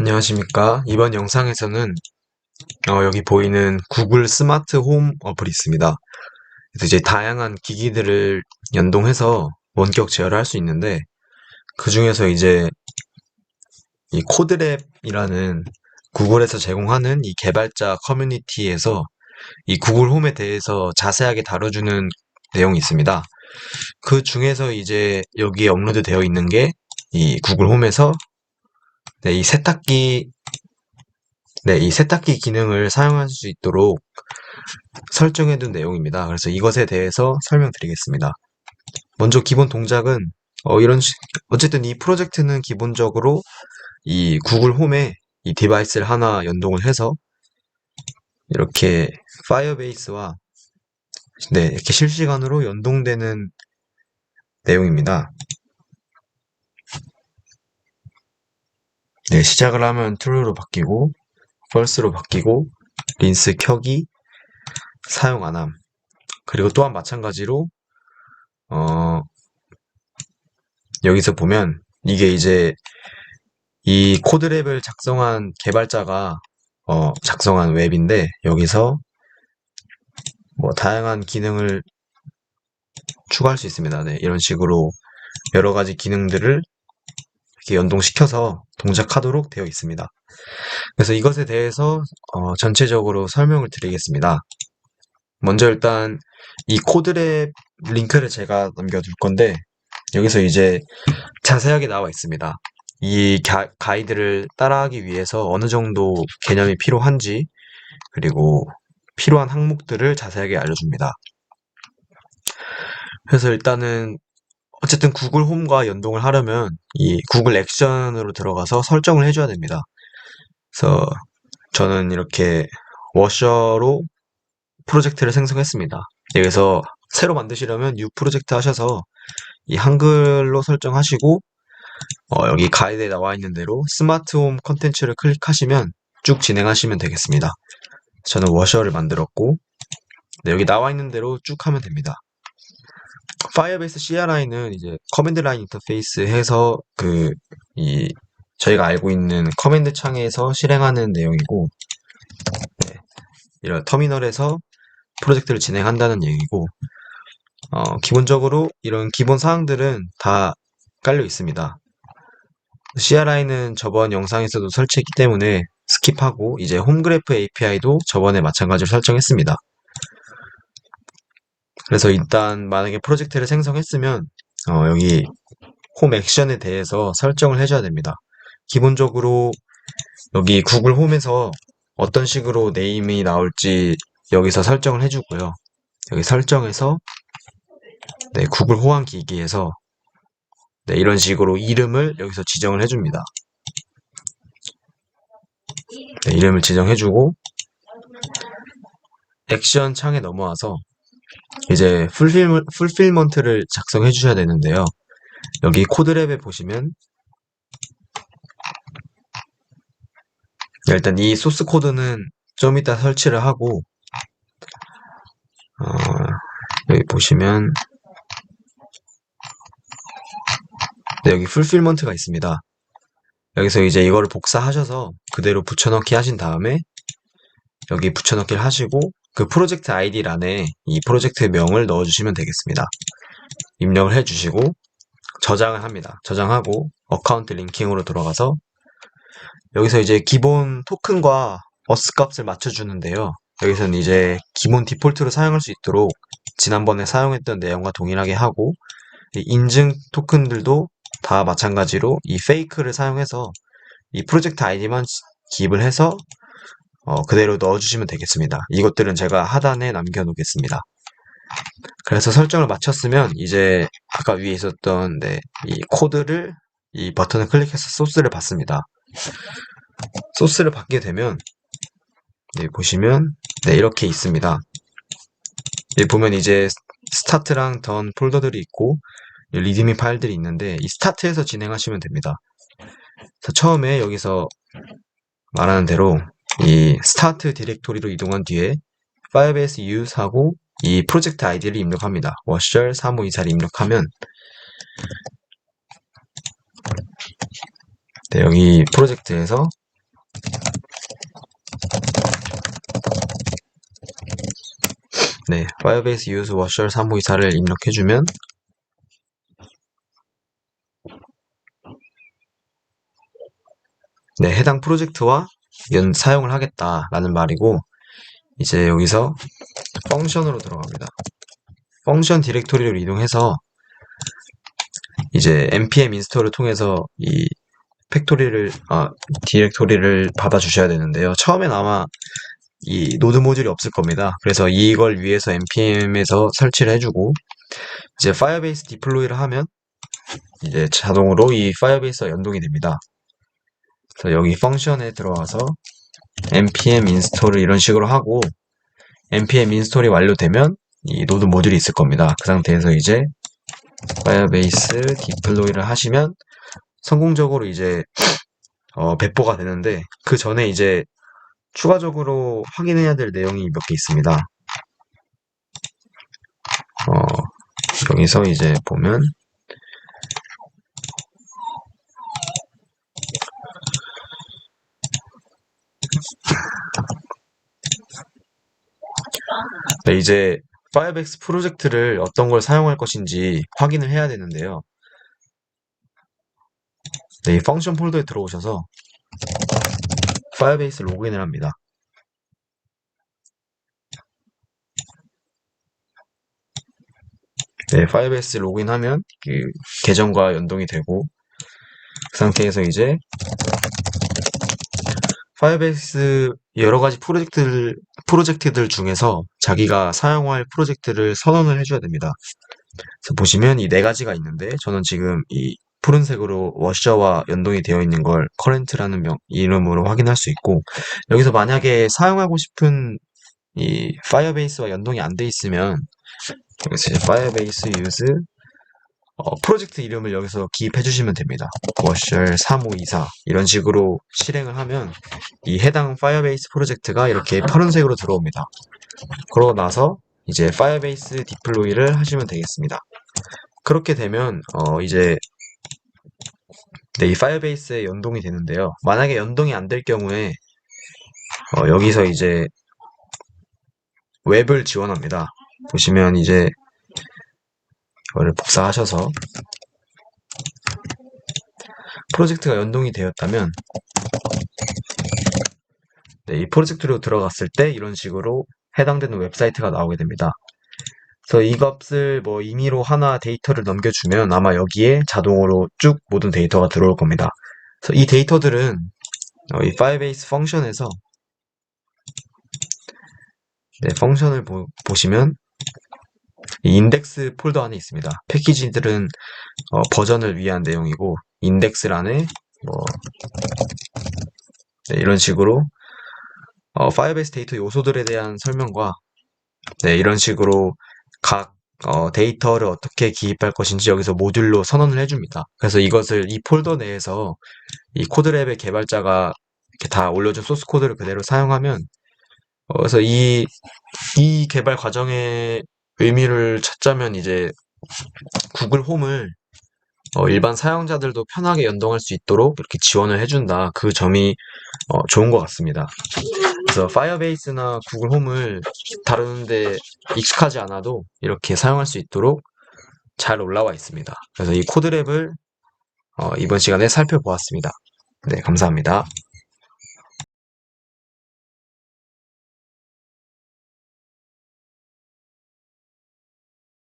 안녕하십니까. 이번 영상에서는 어, 여기 보이는 구글 스마트 홈 어플이 있습니다. 이제 다양한 기기들을 연동해서 원격 제어를 할 수 있는데 그 중에서 이제 이 코드랩이라는 구글에서 제공하는 이 개발자 커뮤니티에서 이 구글 홈에 대해서 자세하게 다뤄주는 내용이 있습니다. 그 중에서 이제 여기에 업로드 되어 있는 게 이 구글 홈에서 네, 이 세탁기 네, 이 세탁기 기능을 사용할 수 있도록 설정해 둔 내용입니다. 그래서 이것에 대해서 설명드리겠습니다. 먼저 기본 동작은 어, 이런 식, 어쨌든 이 프로젝트는 기본적으로 이 구글 홈에 이 디바이스를 하나 연동을 해서 이렇게 파이어베이스와 네, 이렇게 실시간으로 연동되는 내용입니다. 네, 시작을 하면 true로 바뀌고 false로 바뀌고 린스 켜기 사용 안함 그리고 또한 마찬가지로 어 여기서 보면 이게 이제 이 코드랩을 작성한 개발자가 어 작성한 웹인데 여기서 뭐 다양한 기능을 추가할 수 있습니다. 네, 이런 식으로 여러 가지 기능들을 이렇게 연동시켜서 동작하도록 되어 있습니다. 그래서 이것에 대해서 어, 전체적으로 설명을 드리겠습니다. 먼저 일단 이 코드랩 링크를 제가 남겨둘 건데 여기서 이제 자세하게 나와 있습니다. 이 가, 가이드를 따라하기 위해서 어느 정도 개념이 필요한지 그리고 필요한 항목들을 자세하게 알려줍니다. 그래서 일단은 어쨌든 구글 홈과 연동을 하려면 이 구글 액션으로 들어가서 설정을 해줘야 됩니다. 그래서 저는 이렇게 워셔로 프로젝트를 생성했습니다. 여기서 새로 만드시려면 new 프로젝트 하셔서 이 한글로 설정하시고 어, 여기 가이드에 나와 있는 대로 스마트홈 컨텐츠를 클릭하시면 쭉 진행하시면 되겠습니다. 저는 워셔를 만들었고 네, 여기 나와 있는 대로 쭉 하면 됩니다. 파이어베이스 CRI는 이제 커맨드 라인 인터페이스 해서 그 이 저희가 알고 있는 커맨드 창에서 실행하는 내용이고 네, 이런 터미널에서 프로젝트를 진행한다는 얘기고 어, 기본적으로 이런 기본 사항들은 다 깔려 있습니다. CRI는 저번 영상에서도 설치했기 때문에 스킵하고 이제 홈그래프 API도 저번에 마찬가지로 설정했습니다. 그래서 일단 만약에 프로젝트를 생성했으면 어, 여기 홈 액션에 대해서 설정을 해줘야 됩니다. 기본적으로 여기 구글 홈에서 어떤 식으로 네임이 나올지 여기서 설정을 해주고요. 여기 설정에서 네, 구글 호환 기기에서 네, 이런 식으로 이름을 여기서 지정을 해줍니다. 네, 이름을 지정해주고 액션 창에 넘어와서 이제 풀필, 풀필먼트를 작성해 주셔야 되는데요. 여기 코드랩에 보시면 일단 이 소스 코드는 좀 이따 설치를 하고 어, 여기 보시면 네, 여기 풀필먼트가 있습니다. 여기서 이제 이거를 복사하셔서 그대로 붙여넣기 하신 다음에 여기 붙여넣기를 하시고 그 프로젝트 아이디란에 이 프로젝트 명을 넣어주시면 되겠습니다. 입력을 해주시고 저장을 합니다. 저장하고 어카운트 링킹으로 들어가서 여기서 이제 기본 토큰과 어스 값을 맞춰주는데요. 여기서는 이제 기본 디폴트로 사용할 수 있도록 지난번에 사용했던 내용과 동일하게 하고 인증 토큰들도 다 마찬가지로 이 페이크를 사용해서 이 프로젝트 아이디만 기입을 해서 어, 그대로 넣어주시면 되겠습니다. 이것들은 제가 하단에 남겨놓겠습니다. 그래서 설정을 마쳤으면 이제 아까 위에 있었던 네, 이 코드를 이 버튼을 클릭해서 소스를 받습니다. 소스를 받게 되면 네, 보시면 네, 이렇게 있습니다. 여기 보면 이제 스타트랑 던 폴더들이 있고 리드미 파일들이 있는데 이 스타트에서 진행하시면 됩니다. 처음에 여기서 말하는 대로 이 스타트 디렉토리로 이동한 뒤에 firebase use 하고 이 프로젝트 아이디를 입력합니다. 워셜 3524를 입력하면 네, 여기 프로젝트에서 네, firebase use 워셜 3524를 입력해주면 네, 해당 프로젝트와 연 사용을 하겠다라는 말이고 이제 여기서 펑션으로 들어갑니다. 펑션 디렉토리로 이동해서 이제 npm 인스톨을 통해서 이 팩토리를 아 디렉토리를 받아 주셔야 되는데요. 처음엔 아마 이 노드 모듈이 없을 겁니다. 그래서 이걸 위해서 npm에서 설치를 해주고 이제 파이어베이스 디플로이를 하면 이제 자동으로 이 파이어베이스와 연동이 됩니다. 그래서 여기 펑션에 들어와서 npm 인스톨을 이런 식으로 하고 npm 인스톨이 완료되면 이 노드 모듈이 있을 겁니다. 그 상태에서 이제 파이어베이스 디플로이를 하시면 성공적으로 이제 어, 배포가 되는데 그 전에 이제 추가적으로 확인해야 될 내용이 몇 개 있습니다. 어, 여기서 이제 보면 네, 이제 파이어베이스 프로젝트를 어떤 걸 사용할 것인지 확인을 해야 되는데요. 네, 이 펑션 폴더에 들어오셔서 파이어베이스 로그인을 합니다. 네, 파이어베이스 로그인하면 그 계정과 연동이 되고 그 상태에서 이제 파이어베이스 여러 가지 프로젝트들 프로젝트들 중에서 자기가 사용할 프로젝트를 선언을 해줘야 됩니다. 그래서 보시면 이 네 가지가 있는데 저는 지금 이 푸른색으로 워셔와 연동이 되어 있는 걸 current라는 명, 이름으로 확인할 수 있고 여기서 만약에 사용하고 싶은 이 파이어베이스와 연동이 안 돼 있으면 파이어베이스 use 어, 프로젝트 이름을 여기서 기입해 주시면 됩니다. 워셜 3524 이런 식으로 실행을 하면 이 해당 파이어베이스 프로젝트가 이렇게 파란색으로 들어옵니다. 그러고 나서 이제 파이어베이스 디플로이를 하시면 되겠습니다. 그렇게 되면 어, 이제 네, 이 파이어베이스에 연동이 되는데요. 만약에 연동이 안 될 경우에 어, 여기서 이제 웹을 지원합니다. 보시면 이제 이거를 복사하셔서 프로젝트가 연동이 되었다면 네, 이 프로젝트로 들어갔을 때 이런 식으로 해당되는 웹사이트가 나오게 됩니다. 그래서 이 값을 뭐 임의로 하나 데이터를 넘겨주면 아마 여기에 자동으로 쭉 모든 데이터가 들어올 겁니다. 그래서 이 데이터들은 어, 이 파이어베이스 펑션에서 네, 펑션을 보, 보시면 이 인덱스 폴더 안에 있습니다. 패키지들은 어, 버전을 위한 내용이고 인덱스란에 뭐 네, 이런 식으로 어, 파이어베이스 데이터 요소들에 대한 설명과 네, 이런 식으로 각 어, 데이터를 어떻게 기입할 것인지 여기서 모듈로 선언을 해줍니다. 그래서 이것을 이 폴더 내에서 이 코드랩의 개발자가 다 올려준 소스 코드를 그대로 사용하면 어, 그래서 이, 이 개발 과정의 의미를 찾자면 이제 구글 홈을 어, 일반 사용자들도 편하게 연동할 수 있도록 이렇게 지원을 해준다. 그 점이 어, 좋은 것 같습니다. 그래서 파이어베이스나 구글 홈을 다루는데 익숙하지 않아도 이렇게 사용할 수 있도록 잘 올라와 있습니다. 그래서 이 코드랩을 어, 이번 시간에 살펴보았습니다. 네, 감사합니다.